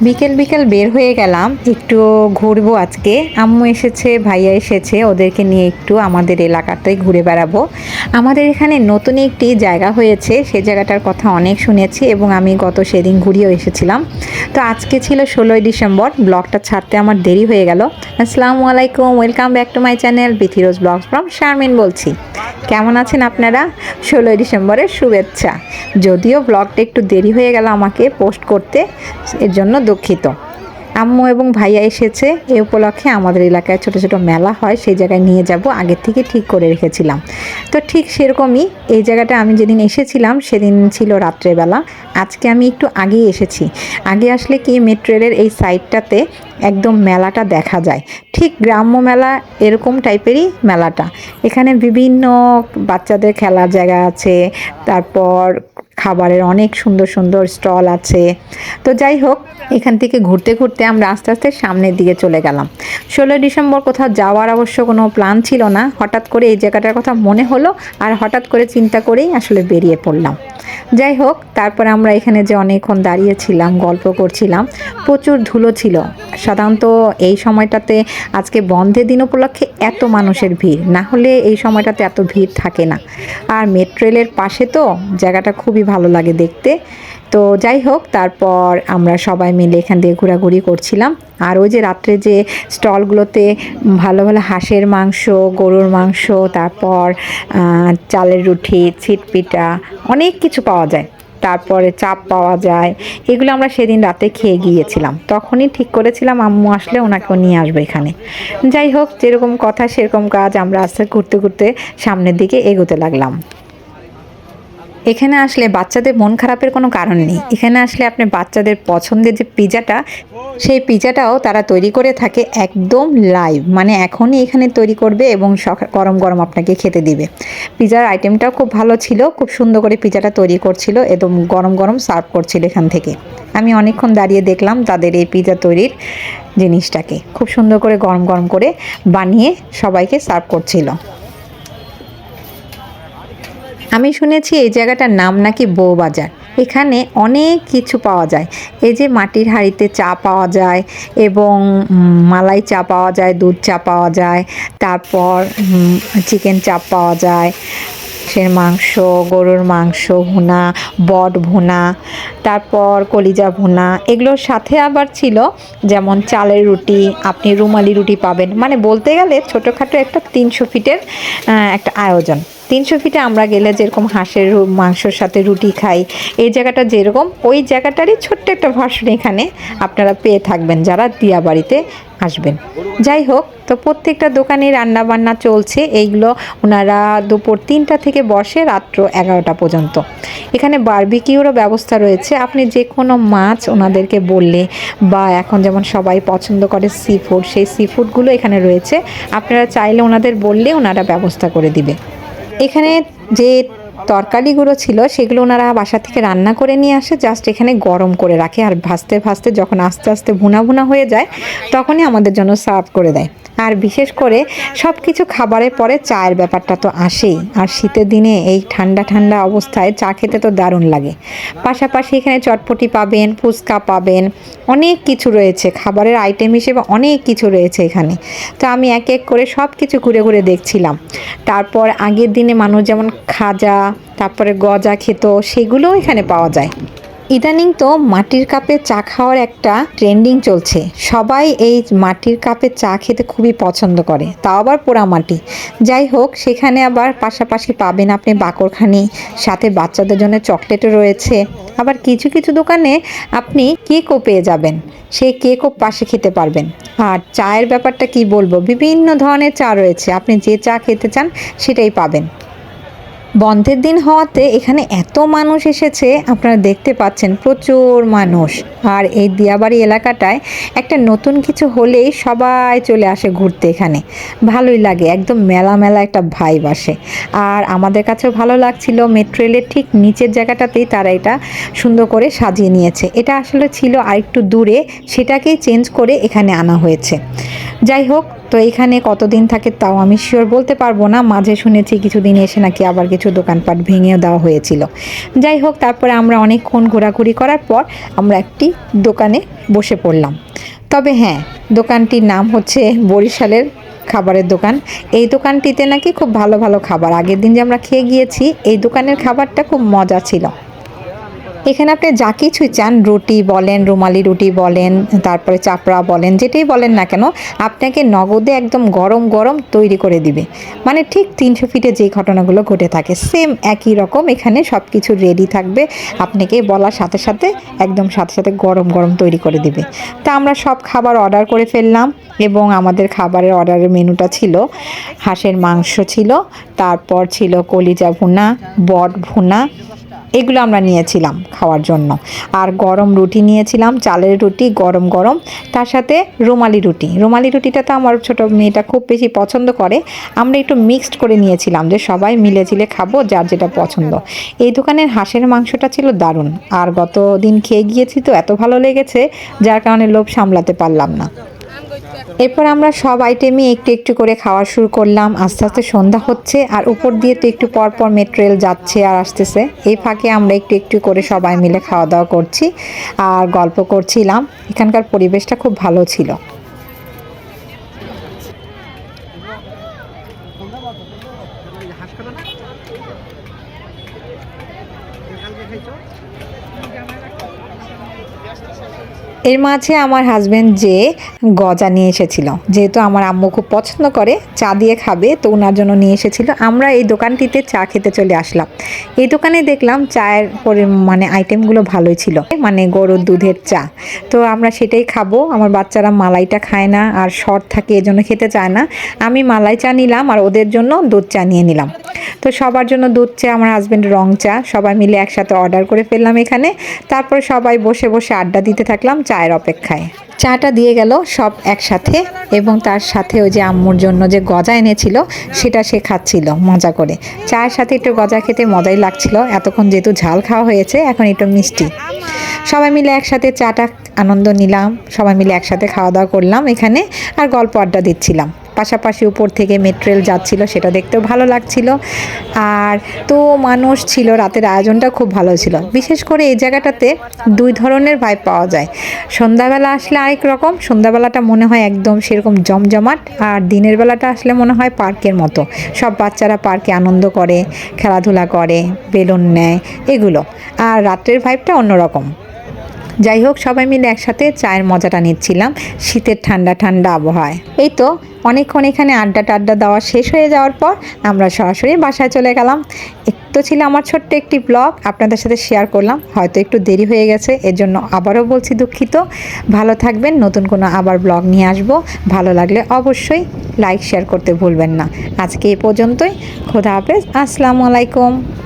বিকেল বিকেল বের হয়ে গেলাম, একটু ঘুরবো আজকে। আম্মু এসেছে, ভাইয়া এসেছে, ওদেরকে নিয়ে একটু আমাদের এলাকাতেই ঘুরে বেড়াবো। আমাদের এখানে নতুন একটি জায়গা হয়েছে, সে জায়গাটার কথা অনেক শুনেছি এবং আমি গত সেদিন ঘুরিয়েও এসেছিলাম। তো আজকে ছিল ষোলোই ডিসেম্বর, ব্লগটা ছাড়তে আমার দেরি হয়ে গেল। আসসালামু আলাইকুম welcome back to my channel Bithirose vlogs from Sharmin বলছি। কেমন আছেন আপনারা? ষোলোই ডিসেম্বরের শুভেচ্ছা। যদিও ব্লগটা একটু দেরি হয়ে গেল আমাকে পোস্ট করতে, এর জন্য দুঃখিত। আম্মু এবং ভাইয়া এসেছে। এ উপলক্ষে আমাদের এলাকায় ছোট ছোট মেলা হয়, সেই জায়গায় নিয়ে যাব। আগের থেকে ঠিক করে রেখেছিলাম। তো ঠিক সেরকমই এই জায়গাটা আমি যেদিন এসেছিলাম, সেদিন ছিল রাত্রেবেলা আজকে আমি একটু আগেই এসেছি। আগে আসলে কি মেট্রো রেলের এই সাইডটাতে একদম মেলাটা দেখা যায়। ঠিক গ্রাম্য মেলা এরকম টাইপেরই মেলাটা। এখানে বিভিন্ন বাচ্চাদের খেলার জায়গা আছে। তারপর খাবারের অনেক সুন্দর সুন্দর স্টল আছে। তো যাই হোক, এখান থেকে ঘুরতে ঘুরতে আমরা আস্তে আস্তে সামনের দিকে চলে গেলাম। ষোলোই ডিসেম্বর কোথাও যাওয়ার অবশ্য কোনো প্ল্যান ছিল না। হঠাৎ করে এই জায়গাটার কথা মনে হলো আর হঠাৎ করে চিন্তা করেই আসলে বেরিয়ে পড়লাম। যাই হোক, তারপর আমরা এখানে যে অনেকক্ষণ দাঁড়িয়েছিলাম, গল্প করছিলাম, প্রচুর ধুলো ছিল। সাধারণত এই সময়টাতে আজকে বন্ধের দিন উপলক্ষে এত মানুষের ভিড়। না হলে এই সময়টাতে এত ভিড় থাকে না। আর মেট্রেলের পাশে তো জায়গাটা খুবই ভালো লাগে দেখতে। তো যাই হোক, তারপর আমরা সবাই মিলে এখান দিয়ে ঘোরাঘুরি করছিলাম। আর ওই যে রাত্রে যে স্টলগুলোতে ভালো ভালো হাঁসের মাংস, গরুর মাংস, তারপর চালের রুটি ছিটপিঠা অনেক কিছু পাওয়া যায়। তারপরে চাপ পাওয়া যায়। এগুলো আমরা সেদিন রাতে খেয়ে গিয়েছিলাম। তখনই ঠিক করেছিলাম, আম্মু আসলে ওনাকেও নিয়ে আসব এখানে। যাই হোক, যেরকম কথা, সেরকম কাজ আমরা আস্তে ঘুরতে ঘুরতে সামনের দিকে এগোতে লাগলাম। এখানে আসলে বাচ্চাদের মন খারাপের কোনো কারণ নেই। এখানে আসলে আপনি বাচ্চাদের পছন্দের যে পিজাটা, সেই পিজাটাও তারা তৈরি করে থাকে একদম লাইভ মানে এখনই এখানে তৈরি করবে এবং গরম গরম আপনাকে খেতে দিবে। পিজার আইটেমটাও খুব ভালো ছিল, খুব সুন্দর করে পিজাটা তৈরি করছিল, একদম গরম গরম সার্ভ করছিল এখান থেকে। আমি অনেকক্ষণ দাঁড়িয়ে দেখলাম তাদের এই পিজা তৈরির জিনিসটাকে। খুব সুন্দর করে গরম গরম করে বানিয়ে সবাইকে সার্ভ করছিল। আমি শুনেছি এই জায়গাটার নাম নাকি বউবাজার। এখানে অনেক কিছু পাওয়া যায়। এই যে মাটির হাঁড়িতে চা পাওয়া যায় এবং মালাই চা পাওয়া যায়, দুধ চা পাওয়া যায়, তারপর চিকেন চাপ পাওয়া যায় সে মাংস, গরুর মাংস ভুনা, বট ভুনা, তারপর কলিজা ভুনা, এগুলোর সাথে আবার ছিল যেমন চালের রুটি, আপনি রুমালি রুটি পাবেন। মানে বলতে গেলে ছোটোখাটো একটা তিনশো ফিটের একটা আয়োজন। তিনশো ফিটে আমরা গেলে যেরকম হাঁসের মাংসর সাথে রুটি খাই, এই জায়গাটা যেরকম, ওই জায়গাটারই ছোট্ট একটা ভার্সন এখানে আপনারা পেয়ে থাকবেন যারা দিয়া বাড়িতে আসবেন। যাই হোক, তো প্রত্যেকটা দোকানে রান্না বান্না চলছে, এইগুলো ওনারা দুপুর তিনটা থেকে বসে রাত্র এগারোটা পর্যন্ত। এখানে বারবিকিউরও ব্যবস্থা রয়েছে, আপনি যে কোনো মাছ ওনাদেরকে বললে বা এখন যেমন সবাই পছন্দ করে সি ফুড সেই সি ফুডগুলো এখানে রয়েছে, আপনারা চাইলে ওনাদের বললে ওনারা ব্যবস্থা করে দিবে। এখানে যে তরকারিগুলো ছিল, সেগুলো ওনারা বাসা থেকে রান্না করে নিয়ে আসে জাস্ট এখানে গরম করে রাখে আর ভাজতে ভাজতে যখন আস্তে আস্তে ভুনা ভুনা হয়ে যায়, তখনই আমাদের জন্য সার্ভ করে দেয়। আর বিশেষ করে সব কিছু খাবারের পরে চায়ের ব্যাপারটা তো আসেই। আর শীতের দিনে এই ঠান্ডা ঠান্ডা অবস্থায় চা খেতে তো দারুণ লাগে। পাশাপাশি এখানে চটপটি পাবেন, ফুচকা পাবেন, অনেক কিছু রয়েছে। খাবারের আইটেম হিসেবে অনেক কিছু রয়েছে এখানে। তো আমি এক এক করে সব কিছু ঘুরে ঘুরে দেখছিলাম। তারপর আগের দিনে মানুষ যেমন খাজা তারপরে গজা খেত, সেগুলোও এখানে পাওয়া যায়। ইদানিং তো মাটির কাপে চা খাওয়ার একটা ট্রেন্ডিং চলছে। সবাই এই মাটির কাপে চা খেতে খুবই পছন্দ করে, তাও আবার পোড়া মাটি। যাই হোক, সেখানে আবার পাশাপাশি পাবেন আপনি বাকরখানি, সাথে বাচ্চাদের জন্য চকলেটও রয়েছে। আবার কিছু কিছু দোকানে আপনি কেকও পেয়ে যাবেন, সেই কেকও পাশে খেতে পারবেন। আর চায়ের ব্যাপারটা কি বলব? বিভিন্ন ধরনের চা রয়েছে, আপনি যে চা খেতে চান সেটাই পাবেন। বন্ধের দিন হওয়াতে এখানে এত মানুষ এসেছে, আপনারা দেখতে পাচ্ছেন প্রচুর মানুষ। আর এই দিয়াবাড়ি এলাকাটায় একটা নতুন কিছু হলেই সবাই চলে আসে ঘুরতে এখানে। ভালোই লাগে, একদম মেলা মেলা একটা ভাইব আসে। আর আমাদের কাছেও ভালো লাগছিল মেট্রো রেলের ঠিক নিচের জায়গাটাতেই তারা এটা সুন্দর করে সাজিয়ে নিয়েছে। এটা আসলে ছিল আরেকটু দূরে, সেটাকেই চেঞ্জ করে এখানে আনা হয়েছে। যাই হোক, তো এখানে কতদিন থাকে তাও আমি শিওর বলতে পারব না, মাঝে শুনেছি কিছুদিন এসে নাকি আবার কিছু কিছু দোকানপাট ভেঙেও দেওয়া হয়েছিল। যাই হোক, তারপরে আমরা অনেকক্ষণ ঘোরাঘুরি করার পর আমরা একটি দোকানে বসে পড়লাম। তবে হ্যাঁ দোকানটির নাম হচ্ছে বরিশালের খাবারের দোকান। এই দোকানটিতে নাকি খুব ভালো ভালো খাবার। আগের দিন যে আমরা খেয়ে গিয়েছি, এই দোকানের খাবারটা খুব মজা ছিল। এখানে আপনি যা কিছুই চান, রুটি বলেন, রুমালি রুটি বলেন, তারপরে চাপড়া বলেন, যেটাই বলেন না কেন, আপনাকে নগদে একদম গরম গরম তৈরি করে দিবে। মানে ঠিক তিনশো ফিটে যে ঘটনাগুলো ঘটে থাকে, সেম একই রকম এখানে সব কিছু রেডি থাকবে, আপনাকে বলার সাথে সাথে, একদম সাথে সাথে গরম গরম তৈরি করে দিবে। তা আমরা সব খাবার অর্ডার করে ফেললাম এবং আমাদের খাবারের অর্ডারের মেনুটা ছিল, হাঁসের মাংস ছিল, তারপর ছিল কলিজা ভুনা, বট ভুনা এগুলো আমরা নিয়েছিলাম খাওয়ার জন্য। আর গরম রুটি নিয়েছিলাম, চালের রুটি, গরম গরম। তার সাথে রুমালি রুটি। রুমালি রুটিটা তো আমার ছোট মেয়েটা খুব বেশি পছন্দ করে। আমরা একটু মিক্সড করে নিয়েছিলাম যে সবাই মিলে ঝিলে খাব যার যেটা পছন্দ। এই দোকানের হাঁসের মাংসটা ছিল দারুণ। আর গত দিন খেয়ে গিয়েছি তো এত ভালো লেগেছে, যার কারণে লোভ সামলাতে পারলাম না। এরপর আমরা সব আইটেমই একটু একটু করে খাওয়া শুরু করলাম। আস্তে আস্তে সন্ধ্যা হচ্ছে আর উপর দিয়ে তো একটু পর পর মেট্রো যাচ্ছে আর আসতেছে। এই ফাঁকে আমরা একটু একটু করে সবাই মিলে খাওয়া দাওয়া করছি আর গল্প করছিলাম। এখানকার পরিবেশটা খুব ভালো ছিল। এর মাঝে আমার হাজবেন্ড যে গজা নিয়ে এসেছিল, যেহেতু আমার আম্মু খুব পছন্দ করে, চা দিয়ে খাবে, তো ওনার জন্য নিয়ে এসেছিল। আমরা এই দোকানটিতে চা খেতে চলে আসলাম। এই দোকানে দেখলাম চায়ের পরে মানে আইটেমগুলো ভালোই ছিল মানে গরুর দুধের চা। তো আমরা সেটাই খাব, আমার বাচ্চারা মালাইটা খায় না, আর শর্ট থাকে, এজন্য খেতে চায় না। আমি মালাই চা নিলাম, আর ওদের জন্য দুধ চা নিয়ে নিলাম। তো সবার জন্য দুধ চা, আমার হাজব্যান্ড রং চা, সবাই মিলে একসাথে অর্ডার করে ফেললাম এখানে। তারপরে সবাই বসে বসে আড্ডা দিতে থাকলাম চায়ের অপেক্ষায়। চাটা দিয়ে গেল সব একসাথে এবং তার সাথে ওই যে আম্মুর জন্য যে গজা এনেছিল, সেটা সে খাচ্ছিল মজা করে। চায়ের সাথে একটু গজা খেতে মজাই লাগছিল। এতক্ষণ যেহেতু ঝাল খাওয়া হয়েছে, এখন একটু মিষ্টি। সবাই মিলে একসাথে চাটা আনন্দ নিলাম। সবাই মিলে একসাথে খাওয়া দাওয়া করলাম এখানে আর গল্প আড্ডা দিচ্ছিলাম। পাশাপাশি উপর থেকে মেট্রেল যাচ্ছিল, সেটা দেখতেও ভালো লাগছিল। আর তো মানুষ ছিল, রাতের আয়োজনটা খুব ভালো ছিল। বিশেষ করে এই জায়গাটাতে দুই ধরনের ভাইব পাওয়া যায়। সন্ধ্যাবেলা আসলে আরেক রকম, সন্ধ্যাবেলাটা মনে হয় একদম সেরকম জমজমাট, আর দিনের বেলাটা আসলে মনে হয় পার্কের মতো। সব বাচ্চারা পার্কে আনন্দ করে, খেলাধুলা করে, বেলুন নেয়, এগুলো। আর রাত্রের ভাইবটা অন্যরকম। যাই হোক, সবাই মিলে একসাথে চায়ের মজাটা নিচ্ছিলাম। শীতের ঠান্ডা ঠান্ডা আবহাওয়ায়। এই তো, অনেকক্ষণ এখানে আড্ডা টাড্ডা দেওয়া শেষ হয়ে যাওয়ার পর আমরা সরাসরি বাসায় চলে গেলাম। একটু ছিল আমার ছোট্ট একটি ব্লগ, আপনাদের সাথে শেয়ার করলাম। হয়তো একটু দেরি হয়ে গেছে এর জন্য আবারও বলছি দুঃখিত। ভালো থাকবেন, নতুন কোনো আবার ব্লগ নিয়ে আসব। ভালো লাগলে অবশ্যই লাইক, শেয়ার করতে ভুলবেন না। আজকে এই পর্যন্তই। খোদা হাফেজ, আসসালামু আলাইকুম।